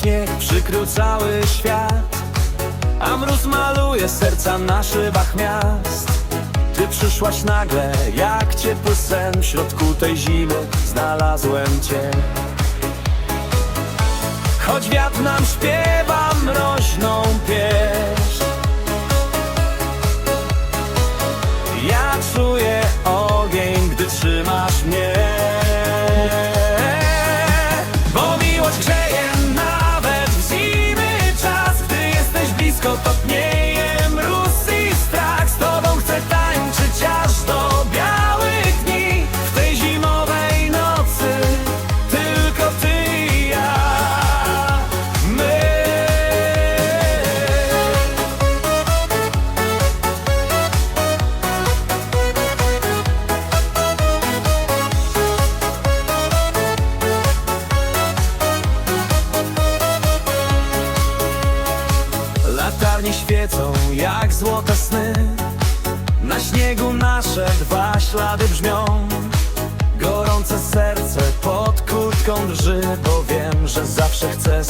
Śnieg przykrył cały świat A mróz maluje serca na szybach miast. Ty przyszłaś nagle, jak ciepły sen W środku tej zimy znalazłem Cię. Choć wiatr nam śpiewa mroźną pieśń Ja czuję Latarnie świecą jak złote sny. Na śniegu nasze dwa ślady brzmią. Gorące serce pod kurtką drży Bo wiem, że zawsze chcę